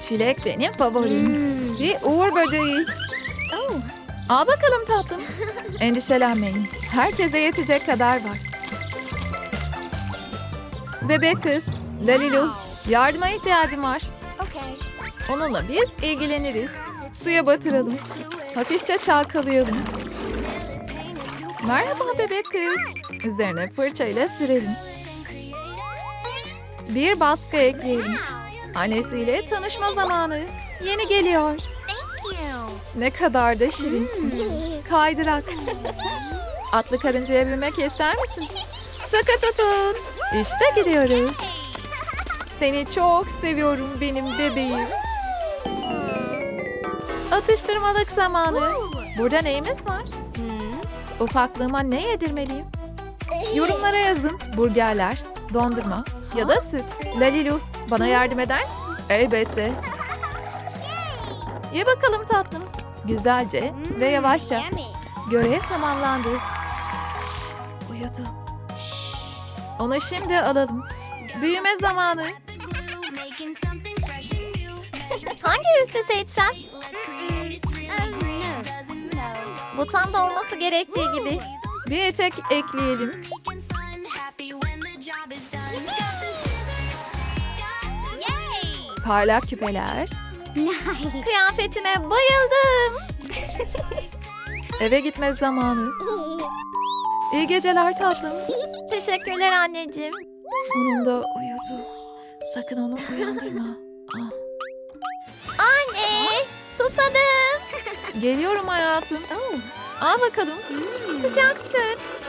Çilek benim favorim. Bir uğur böceği. Al bakalım tatlım. Endişelenmeyin. Herkese yetecek kadar var. Bebek kız, Lalilu, yardıma ihtiyacım var. Okay. Onunla biz ilgileniriz. Suya batıralım. Hafifçe çalkalayalım. Merhaba bebek kız. Üzerine fırçayla sürelim. Bir baskı ekleyelim. Annesiyle tanışma zamanı. Yeni geliyor. Thank you. Ne kadar da şirinsin. Kaydırak. Atlı karıncaya binmek ister misin? Sıkı tutun. İşte gidiyoruz. Seni çok seviyorum benim bebeğim. Atıştırmalık zamanı. Burada neyimiz var? Ufaklığıma ne yedirmeliyim? Yorumlara yazın. Burgerler, dondurma ya da süt. Lalilu, bana yardım eder misin? Elbette. Ye bakalım tatlım. Güzelce ve yavaşça. Yummy. Görev tamamlandı. Şş, uyudu. Onu şimdi alalım. Büyüme zamanı. Hangi üstü seçsem? Bu tam da olması gerektiği gibi. Bir etek ekleyelim. Parlak küpeler. Nice. Kıyafetime bayıldım. Eve gitme zamanı. İyi geceler tatlım. Teşekkürler anneciğim. Sonunda uyudu. Sakın onu uyandırma. Ah, Anne, susadım. Geliyorum hayatım. Al bakalım. Sıcak süt.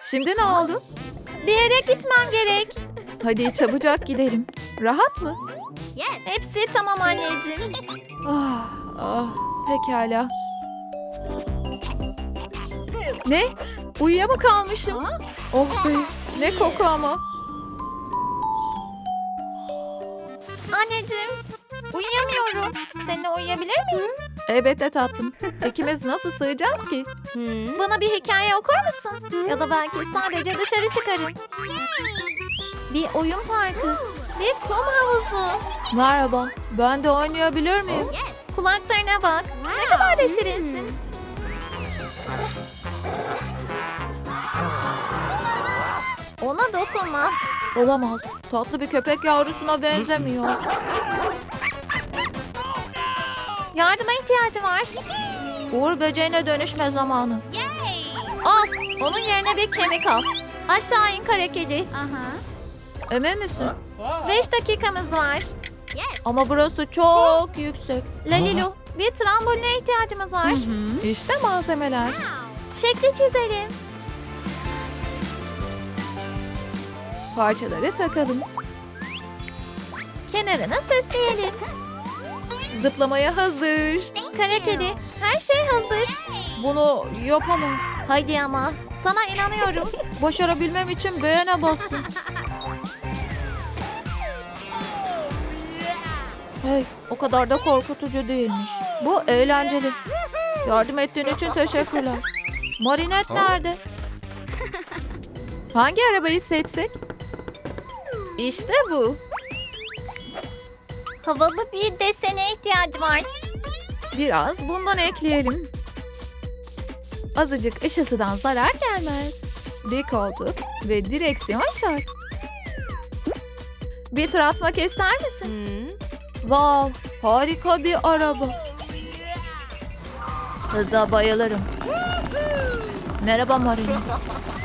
Şimdi ne oldu? Bir yere gitmem gerek. Hadi çabucak gidelim. Rahat mı? Yes. Hepsi tamam anneciğim. Ah, ah, pekala. Ne? Uyuya mı kalmışım? Oh be, ne koku ama. Anneciğim, uyuyamıyorum. Seninle uyuyabilir miyim? Elbette tatlım. İkimiz nasıl sığacağız ki? Bana bir hikaye okur musun? Ya da belki sadece dışarı çıkarım. Bir oyun parkı. Bir kum havuzu. Merhaba, ben de oynayabilir miyim? Kulaklarına bak. Ne kadar da şirinsin. Ona dokunma. Olamaz. Tatlı bir köpek yavrusuna benzemiyor. Yardıma ihtiyacı var. Uğur böceğine dönüşme zamanı. Al, onun yerine bir kemik al. Aşağı in kara kedi. Emin misin? Beş dakikamız var. Ama burası çok yüksek. Lalilu, bir tramboline ihtiyacımız var. İşte malzemeler. Şekli çizelim. Parçaları takalım. Kenarını süsleyelim. Zıplamaya hazır. Kara kedi, her şey hazır. Bunu yapamam. Haydi ama, sana inanıyorum. Başarabilmem için beğene basın. Hey, o kadar da korkutucu değilmiş. Bu eğlenceli. Yardım ettiğin için teşekkürler. Marinet nerede? Hangi arabayı seçsek? İşte bu. Havalı bir desene ihtiyacı var. Biraz bundan ekleyelim. Azıcık ışıltıdan zarar gelmez. Bir koltuk ve direksiyon şart. Bir tur atmak ister misin? Wow, harika bir araba. Hıza bayılırım. Merhaba Marina.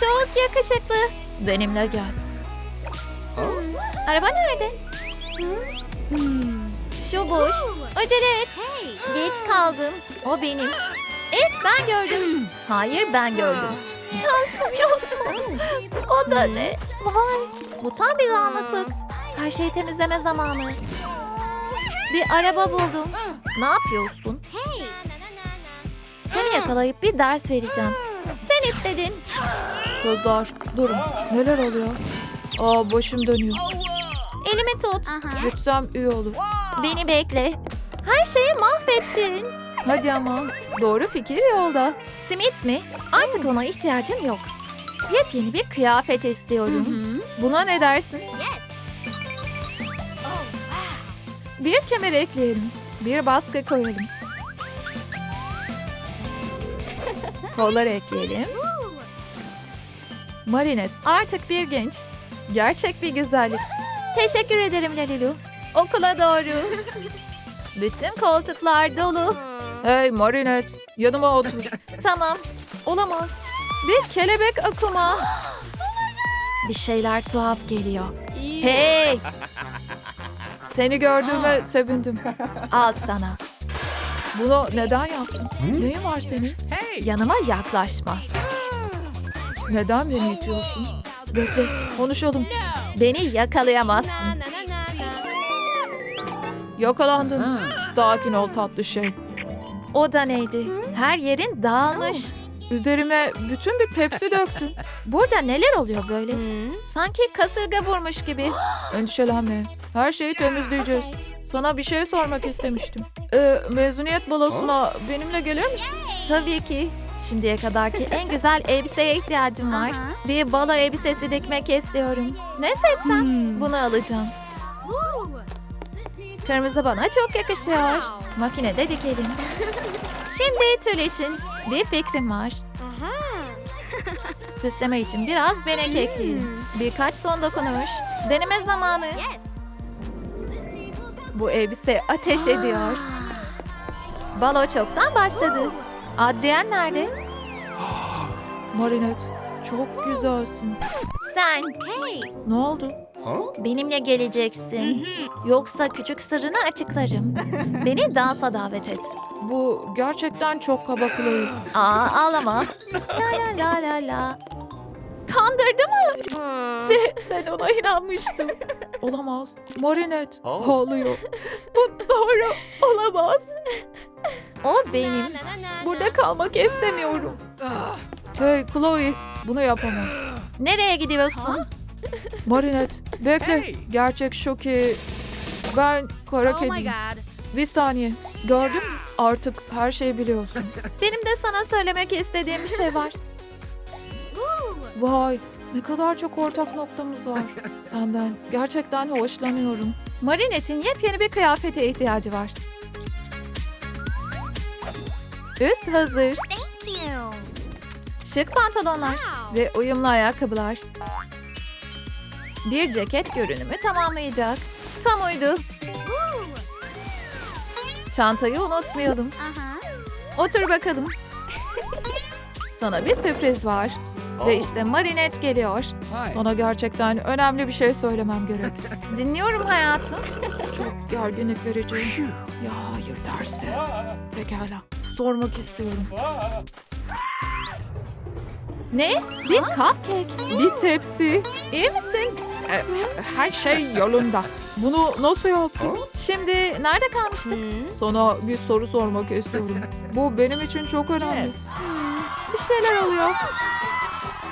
Çok yakışıklı. Benimle gel. Araba nerede? Şu boş. Acele et. Geç kaldın. O benim. Evet ben gördüm. Hayır ben gördüm. Şansım yok mu? O da ne? Vay. Bu tam bir dağınıklık. Her şeyi temizleme zamanı. Bir araba buldum. Ne yapıyorsun? Seni yakalayıp bir ders vereceğim. Sen istedin. Kızlar durun. Neler oluyor? Aa başım dönüyor. Elimi tut. Gitsem iyi olur. Beni bekle. Her şeyi mahvettin. Hadi ama. Doğru fikir yolda. Simit mi? Artık ona ihtiyacım yok. Yepyeni bir kıyafet istiyorum. Buna ne dersin? Bir kemer ekleyelim. Bir baskı koyalım. Kollar ekleyelim. Marinet artık bir genç. Gerçek bir güzellik. Teşekkür ederim Lalilu. Okula doğru. Bütün koltuklar dolu. Hey Marinet, yanıma otur. tamam, olamaz. Bir kelebek akuma. Bir şeyler tuhaf geliyor. Hey! Seni gördüğüme sevindim. Al sana. Bunu neden yaptın? Neyin var senin? Yanıma yaklaşma. Neden beni itiyorsun? Bekle, konuşalım. Beni yakalayamazsın. Yakalandın. Sakin ol tatlı şey. O da neydi? Her yerin dağılmış. Üzerime bütün bir tepsi döktün. Burada neler oluyor böyle? Sanki kasırga vurmuş gibi. Endişelenme. Her şeyi temizleyeceğiz. Sana bir şey sormak istemiştim. Ee, mezuniyet balosuna benimle gelir misin? Tabii ki. Şimdiye kadarki en güzel elbiseye ihtiyacım var. Bir balo elbisesi dikmek istiyorum. Ne seçsem bunu alacağım. Kırmızı bana çok yakışıyor. Makinede dikelim. Şimdi tül için bir fikrim var. Süsleme için biraz benek ekleyelim. Birkaç son dokunuş. Deneme zamanı. Bu elbise ateş ediyor. Balo çoktan başladı. Adrien nerede? Marinet, çok güzelsin. Sen. Ne oldu? Benimle geleceksin. Yoksa küçük sırrını açıklarım. Beni dansa davet et. Bu gerçekten çok kaba Chloe. Aa ağlama. La la la la la. Kandırdı mı? ben ona inanmıştım. Olamaz. Marinet ağlıyor. Bu doğru olamaz. O benim. Burada kalmak istemiyorum. Hey Chloe, bunu yapamam. Nereye gidiyorsun? Marinet, bekle. Gerçek şu ki ben kara Oh kediyim. Bir saniye. Gördün mü? Artık her şeyi biliyorsun. Benim de sana söylemek istediğim bir şey var. Vay, ne kadar çok ortak noktamız var. Senden gerçekten hoşlanıyorum. Marinette'in yepyeni bir kıyafete ihtiyacı var. Üst hazır. Thank you. Şık pantolonlar ve uyumlu ayakkabılar. Bir ceket görünümü tamamlayacak. Tam uydu. Çantayı unutmayalım. Otur bakalım. Sana bir sürpriz var. Ve işte Marinet geliyor. Sana gerçekten önemli bir şey söylemem gerek. Dinliyorum hayatım. Çok gerginlik verici. Ya hayır derse. Pekala. Sormak istiyorum. Ne? Bir cupcake. Bir tepsi. İyi misin? E, Her şey yolunda. Bunu nasıl yaptın? Şimdi nerede kalmıştık? Sana bir soru sormak istiyorum. Bu benim için çok önemli. Bir şeyler oluyor.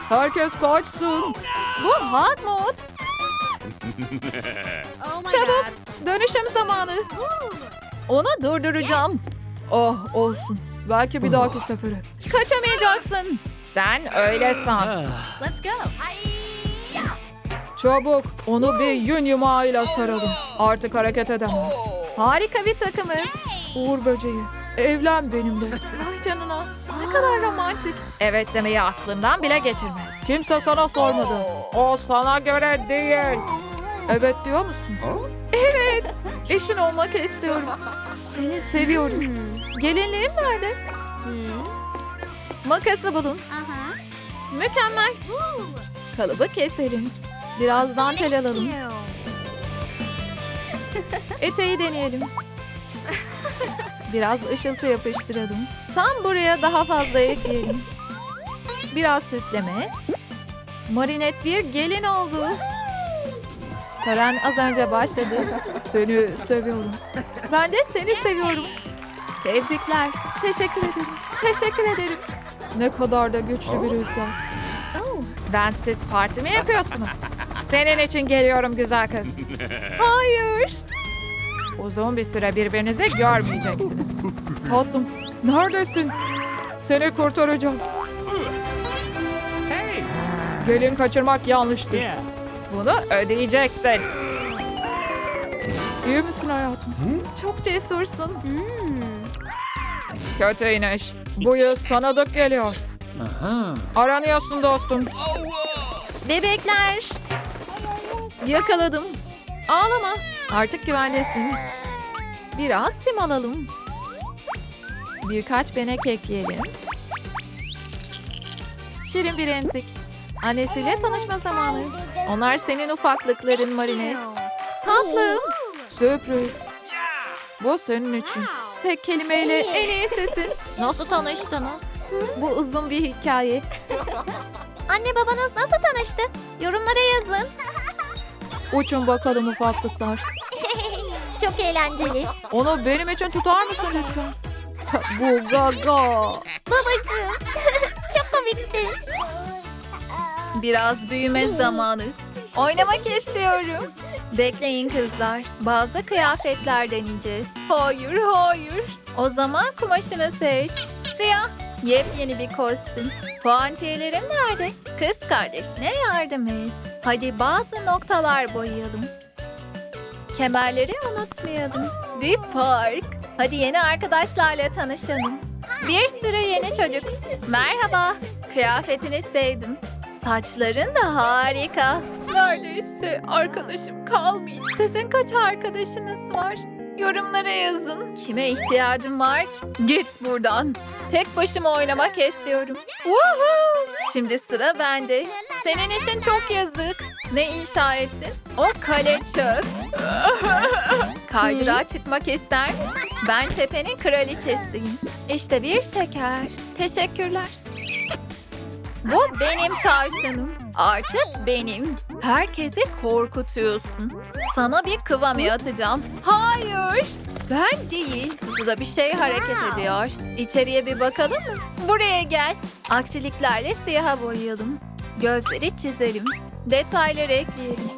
Herkes kaçsın. Bu hot mod. Oh my Çabuk. god. Dönüşüm zamanı. Onu durduracağım. Oh olsun. Belki bir dahaki sefere. Kaçamayacaksın. Sen öyle san. Let's go. Çabuk onu bir yün yumağıyla saralım. Artık hareket edemez. Harika bir takımız. Uğur böceği. Evlen benimle. Ay canına. Ne kadar romantik. Evet demeyi aklından bile geçirme. Kimse sana sormadı. O sana göre değil. Evet diyor musun? Evet. Eşin olmak istiyorum. Seni seviyorum. Gelinliğim nerede? Makası bulun. Mükemmel. Kalıbı keselim. Biraz dantel alalım. Eteği deneyelim. Biraz ışıltı yapıştıralım. Tam buraya daha fazla ekleyelim. Biraz süsleme. Marinet bir gelin oldu. Tören az önce başladı. Seni seviyorum. Ben de seni seviyorum. Tebrikler. Teşekkür ederim. Teşekkür ederim. Ne kadar da güçlü bir rüzgar. Ben siz parti mi yapıyorsunuz? Senin için geliyorum güzel kız. Hayır. Uzun bir süre birbirinizi görmeyeceksiniz. Tatlım, neredesin? Seni kurtaracağım. Gelin kaçırmak yanlıştır. Bunu ödeyeceksin. İyi misin hayatım? Çok cesursun. Kötü iniş. Bu yüz tanıdık geliyor. Aranıyorsun dostum. Bebekler. Yakaladım. Ağlama. Artık güvendesin. Biraz sim alalım. Birkaç benek ekleyelim. Şirin bir emzik. Annesiyle tanışma zamanı. Onlar senin ufaklıkların Marinet. Tatlım. Sürpriz. Bu senin için. Tek kelimeyle en iyi sesin. Nasıl tanıştınız? Bu uzun bir hikaye. Anne babanız nasıl tanıştı? Yorumlara yazın. Uçun bakalım ufaklıklar. Çok eğlenceli. Onu benim için tutar mısın lütfen? Bu gaga. Babacığım. Çok komiksin. Biraz büyüme zamanı. Oynamak istiyorum. Bekleyin kızlar. Bazı kıyafetler deneyeceğiz. Hayır, hayır. O zaman kumaşını seç. Siyah. Yepyeni bir kostüm. Puantiyelerim nerede? Kız kardeşine yardım et. Hadi bazı noktalar boyayalım. Kemerleri unutmayalım. Bir park. Hadi yeni arkadaşlarla tanışalım. Bir sürü yeni çocuk. Merhaba. Kıyafetini sevdim. Saçların da harika. Neredeyse arkadaşım kalmayın. Sizin kaç arkadaşınız var? Yorumlara yazın. Kime ihtiyacım var ki? Git buradan. Tek başıma oynamak istiyorum. Woohoo! Şimdi sıra bende. Senin için çok yazık. Ne inşa ettin? O kale çöp. Kaydırağa çıkmak ister misin? Ben tepenin kraliçesiyim. İşte bir şeker. Teşekkürler. Bu benim tavşanım. Artık benim. Herkesi korkutuyorsun. Sana bir kıvami atacağım. Hayır. Ben değil. Kutuda bir şey hareket ediyor. İçeriye bir bakalım mı? Buraya gel. Akriliklerle siyaha boyayalım. Gözleri çizelim. Detayları ekleyelim.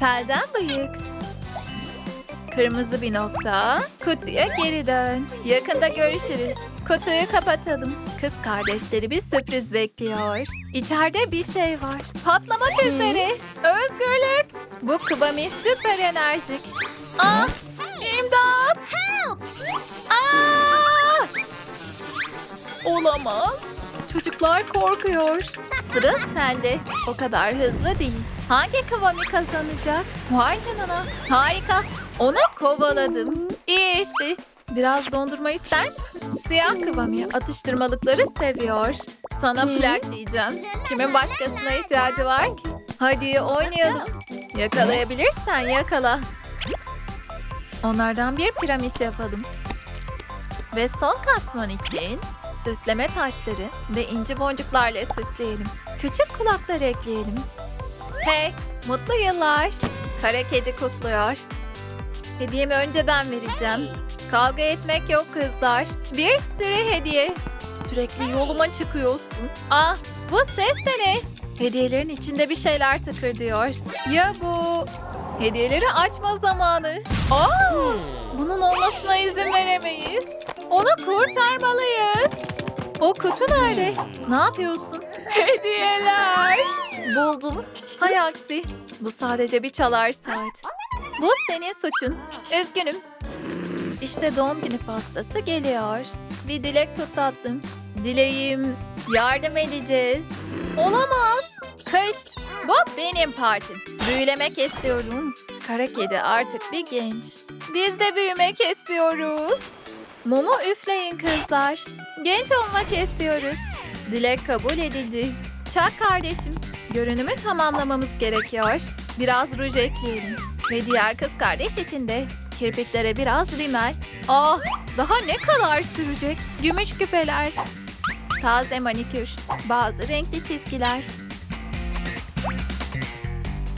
Telden bıyık. Kırmızı bir nokta. Kutuya geri dön. Yakında görüşürüz. Kutuyu kapatalım. Kız kardeşleri bir sürpriz bekliyor. İçeride bir şey var. Patlamak üzere. Özgürlük. Bu Kıvami süper enerjik. Ah! İmdat! Aa! Olamaz. Çocuklar korkuyor. Sıra sende. O kadar hızlı değil. Hangi Kıvami kazanacak? Vay canına. Harika. Onu kovaladım. İyi işte. Biraz dondurma ister misin? Siyah Kıvami atıştırmalıkları seviyor. Sana plak diyeceğim. Kimin başkasına ihtiyacı var ki? Hadi oynayalım. Yakalayabilirsen yakala. Onlardan bir piramit yapalım. Ve son katman için süsleme taşları ve inci boncuklarla süsleyelim. Küçük kulaklar ekleyelim. Hey, mutlu yıllar. Kara kedi kutluyor. Hediyemi önce ben vereceğim. Kavga etmek yok kızlar. Bir sürü hediye. Sürekli yoluma çıkıyorsun. Ah, bu ses de ne? Hediyelerin içinde bir şeyler tıkırdıyor. Ya bu? Hediyeleri açma zamanı. Aa, bunun olmasına izin veremeyiz. Onu kurtarmalıyız. O kutu nerede? Ne yapıyorsun? Hediyeler. Buldum. Hay aksi. Bu sadece bir çalar saat. Bu senin suçun. Üzgünüm. İşte doğum günü pastası geliyor. Bir dilek tut tatlım. Dileğim yardım edeceğiz. Olamaz. Kışt. Bu benim partim. Büyülemek istiyorum. Kara kedi artık bir genç. Biz de büyümek istiyoruz. Mumu üfleyin kızlar. Genç olmak istiyoruz. Dilek kabul edildi. Çak kardeşim. Görünümü tamamlamamız gerekiyor. Biraz ruj ekleyelim. Ve diğer kız kardeş için de kirpiklere biraz rimel. Ah daha ne kadar sürecek? Gümüş küpeler. Taze manikür. Bazı renkli çizgiler.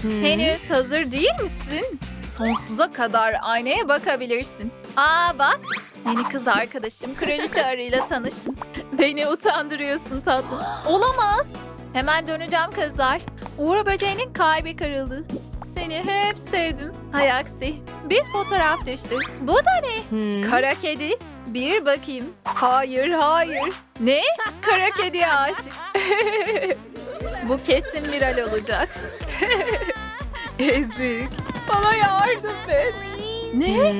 Henüz hazır değil misin? Sonsuza kadar aynaya bakabilirsin. Aa bak, yeni kız arkadaşım kraliçe arıyla tanışın. Beni utandırıyorsun tatlım. Olamaz. Hemen döneceğim kızlar. Uğur böceğinin kalbi kırıldı. Seni hep sevdim. Hay aksi. Bir fotoğraf düştü. Bu da ne? Kara kedi. Bir bakayım. Hayır hayır. Ne? Kara kediye aşık. Bu kesin viral olacak. Ezik. Bana yardım et. Ne?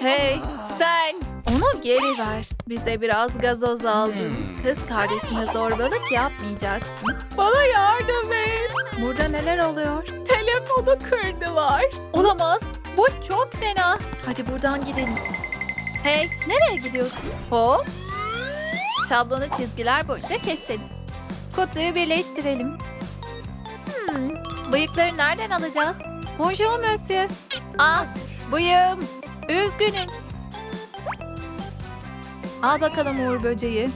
Hey sen onu geri ver. Bize biraz gazoz aldın. Kız kardeşime zorbalık yapmayacaksın. Bana yardım et. Burada neler oluyor? Telefonu kırdılar. Olamaz. Bu çok fena. Hadi buradan gidelim. Hey nereye gidiyorsun? Hop. Şablonu çizgiler boyunca keselim. Kutuyu birleştirelim. Hmm, bıyıkları nereden alacağız? Bonjour monsieur. Ah, bıyığım. Üzgünüm. Al bakalım Uğur böceği.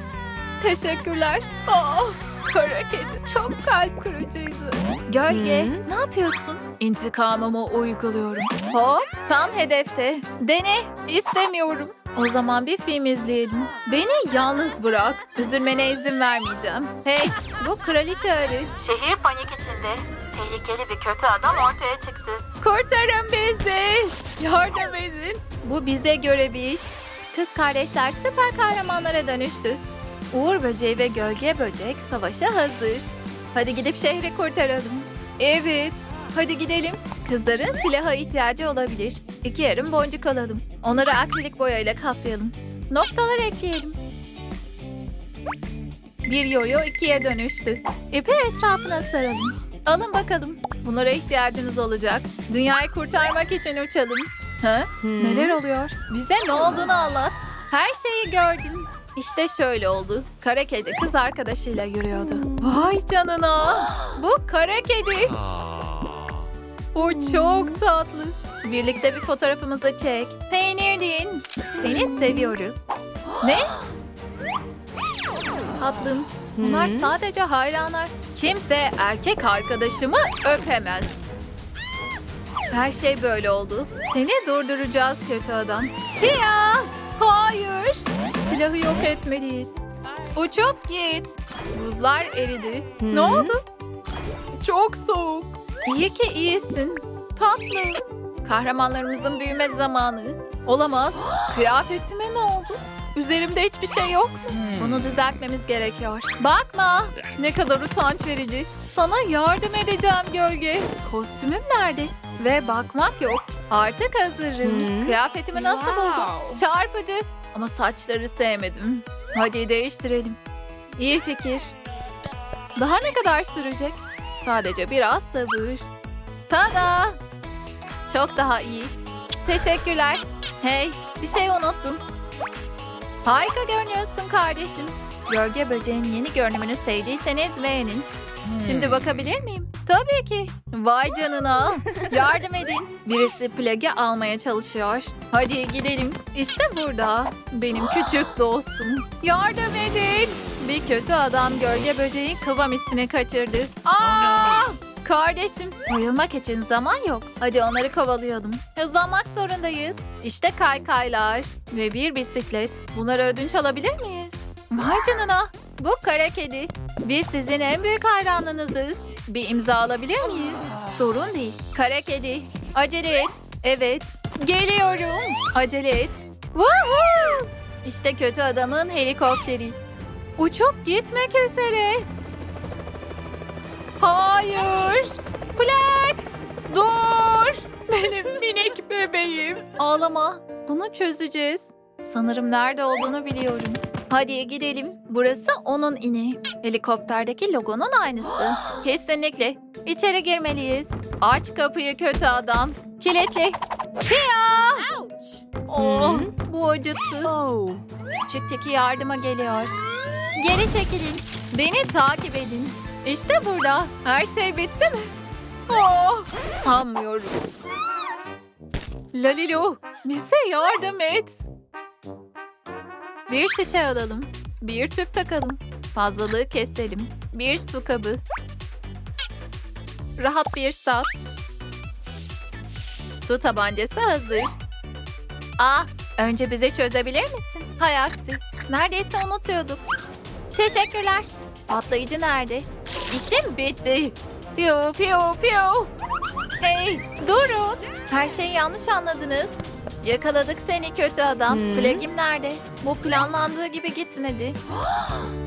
Teşekkürler. Ah, kara kedi çok kalp kırıcıydı. Gölge, ne yapıyorsun? İntikamımı uyguluyorum. Hop, tam hedefte. Dene, istemiyorum. O zaman bir film izleyelim. Beni yalnız bırak. Üzülmene izin vermeyeceğim. Hey, bu kraliçe arı. Şehir panik içinde. Tehlikeli bir kötü adam ortaya çıktı. Kurtarın bizi. Yardım edin. Bu bize göre bir iş. Kız kardeşler süper kahramanlara dönüştü. Uğur böceği ve gölge böcek savaşa hazır. Hadi gidip şehri kurtaralım. Evet. Hadi gidelim. Kızların silaha ihtiyacı olabilir. İki yarım boncuk alalım. Onları akrilik boyayla kaplayalım. Noktalar ekleyelim. Bir yoyo ikiye dönüştü. İpi etrafına saralım. Alın bakalım. Bunlara ihtiyacınız olacak. Dünyayı kurtarmak için uçalım. Ha? Neler oluyor? Bize ne olduğunu anlat. Her şeyi gördüm. İşte şöyle oldu. Kara kedi kız arkadaşıyla yürüyordu. Vay canına. Bu kara kedi. O çok tatlı. Birlikte bir fotoğrafımızı çek. Peynir deyin. Seni seviyoruz. Ne? Tatlım. Bunlar sadece hayranlar. Kimse erkek arkadaşımı öpemez. Her şey böyle oldu. Seni durduracağız kötü adam. Pia! Hayır! Silahı yok etmeliyiz. Uçup git. Buzlar eridi. Ne oldu? Çok soğuk. İyi ki iyisin. Tatlı. Kahramanlarımızın büyüme zamanı. Olamaz. Kıyafetime ne oldu? Üzerimde hiçbir şey yok mu? Bunu düzeltmemiz gerekiyor. Bakma. Ne kadar utanç verici. Sana yardım edeceğim gölge. Kostümüm nerede? Ve bakmak yok. Artık hazırım. Kıyafetimi nasıl buldun? Çarpıcı. Ama saçları sevmedim. Hadi değiştirelim. İyi fikir. Daha ne kadar sürecek? Sadece biraz sabır. Tada! Çok daha iyi. Teşekkürler. Hey, bir şey unuttun. Harika görünüyorsun kardeşim. Gölge böceğin yeni görünümünü sevdiyseniz beğenin. Şimdi bakabilir miyim? Tabii ki. Vay canına. Yardım edin. Birisi plagi almaya çalışıyor. Hadi gidelim. İşte burada. Benim küçük dostum. Yardım edin. Bir kötü adam gölge böceği kıvam hissini kaçırdı. Aa! Kardeşim, bayılmak için zaman yok. Hadi onları kovalayalım. Hızlanmak zorundayız. İşte kaykaylar ve bir bisiklet. Bunları ödünç alabilir miyiz? Vay canına. Bu kara kedi. Biz sizin en büyük hayranınızız. Bir imza alabilir miyiz? Sorun değil. Kara kedi. Acele et. Evet. Geliyorum. Acele et. Woohoo! İşte kötü adamın helikopteri. Uçup gitmek üzere. Hayır. Plak. Dur. Benim minik bebeğim. Ağlama. Bunu çözeceğiz. Sanırım nerede olduğunu biliyorum. Hadi gidelim. Burası onun ini. Helikopterdeki logonun aynısı. Kesinlikle. İçeri girmeliyiz. Aç kapıyı kötü adam. Kilitli. Pia! Oh, bu acıttı. Küçük teki yardıma geliyor. Geri çekilin. Beni takip edin. İşte burada. Her şey bitti mi? Oh, sanmıyorum. Lalilu, bize yardım et. Bir şişe alalım. Bir tüp takalım. Fazlalığı keselim. Bir su kabı. Rahat bir sap. Su tabancası hazır. Ah, önce bize çözebilir misin? Hay aksi. Neredeyse unutuyorduk. Teşekkürler. Patlayıcı nerede? İşim bitti. Piu piu piu. Hey durun. Her şeyi yanlış anladınız. Yakaladık seni kötü adam. Plagim nerede? Bu planlandığı gibi gitmedi.